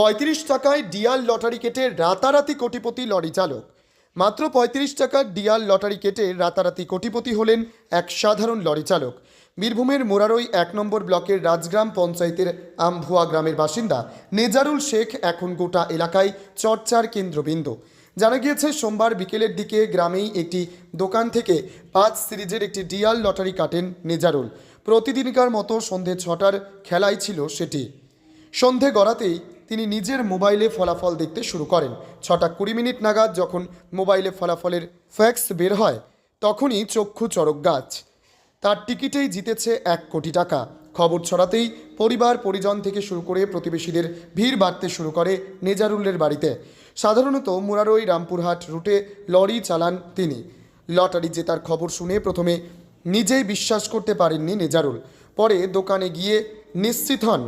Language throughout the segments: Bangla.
পঁয়ত্রিশ টাকায় ডিয়াল লটারি কেটে রাতারাতি কোটিপতি লরি চালক। মাত্র পঁয়ত্রিশ টাকার ডিয়াল লটারি কেটে রাতারাতি কোটিপতি হলেন এক সাধারণ লরি চালক। বীরভূমের মোরারই এক নম্বর ব্লকের রাজগ্রাম পঞ্চায়েতের আমভুয়া গ্রামের বাসিন্দা নেজারুল শেখ এখন গোটা এলাকায় চর্চার কেন্দ্রবিন্দু। জানা গিয়েছে, সোমবার বিকেলের দিকে গ্রামেই একটি দোকান থেকে পাঁচ সিরিজের একটি ডিয়াল লটারি কাটেন নেজারুল। প্রতিদিনকার মতো সন্ধে ছটার খেলাই ছিল সেটি। সন্ধে গড়াতেই তিনি নিজের মোবাইলে ফলাফল দেখতে শুরু করেন। ছটা কুড়ি মিনিট নাগাদ যখন মোবাইলে ফলাফলের ফ্যাক্স বের হয়, তখনই চক্ষু চরক গাছ। তার টিকিটেই জিতেছে এক কোটি টাকা। খবর ছড়াতেই পরিবার, পরিজন থেকে শুরু করে প্রতিবেশীদের ভিড় বাড়তে শুরু করে নেজারুলের বাড়িতে। সাধারণত মুরারই, রামপুরহাট রুটে লরি চালান তিনি। লটারি জেতার খবর শুনে প্রথমে নিজেই বিশ্বাস করতে পারেননি নেজারুল। পরে দোকানে গিয়ে নিশ্চিত হন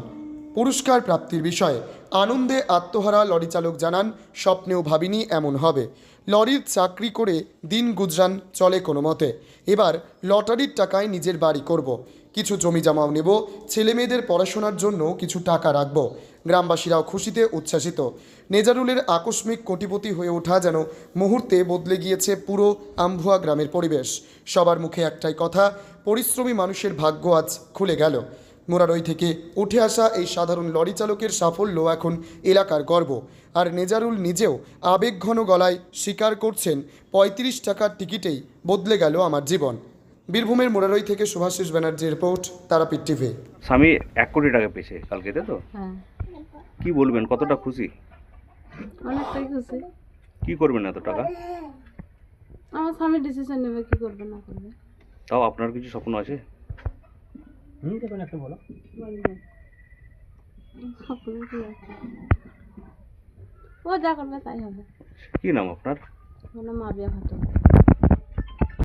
পুরস্কার প্রাপ্তির বিষয়ে। আনন্দে আত্মহারা লরি চালক জানান, স্বপ্নেও ভাবিনি এমন হবে। লরির চাকরি করে দিন গুজরান চলে কোনো মতে। এবার লটারির টাকায় নিজের বাড়ি করব। কিছু জমি জমাও নেব, ছেলে মেয়েদের পড়াশোনার জন্য কিছু টাকা রাখব। গ্রামবাসীরাও খুশিতে উচ্ছ্বাসিত। নেজারুলের আকস্মিক কোটিপতি হয়ে ওঠা যেন মুহূর্তে বদলে গিয়েছে পুরো আমভুয়া গ্রামের পরিবেশ। সবার মুখে একটাই কথা, পরিশ্রমী মানুষের ভাগ্য আজ খুলে গেল। মোরারই থেকে উঠে আসা এই সাধারণ লরি চালকের সাফল্য এখন এলাকার গর্ব। আর নেজারুল নিজেও আবেগঘন গলায় স্বীকার করছেন পঁয়ত্রিশ টাকার টিকিটেই বদলে গেল আমার জীবন। বীরভূমের মোরারই থেকে সুভাষিস ব্যানার্জি রিপোর্ট তারাপীঠ টিভি। স্বামী এক কোটি টাকা পেয়েছে কালকে তাই তো? হ্যাঁ। কি বলবেন কতটা খুশি? অনেকটাই খুশি। কি করবেন এত টাকা? আমার স্বামী ডিসিশন নেবে কি করবে না করবে। তাও আপনার কিছু স্বপ্ন আছে? বলবেন স্বপ্ন একটা বলো? ও যা করবে তাই হবে। কি নাম আপনার? আমার নাম আবিয়া খাতো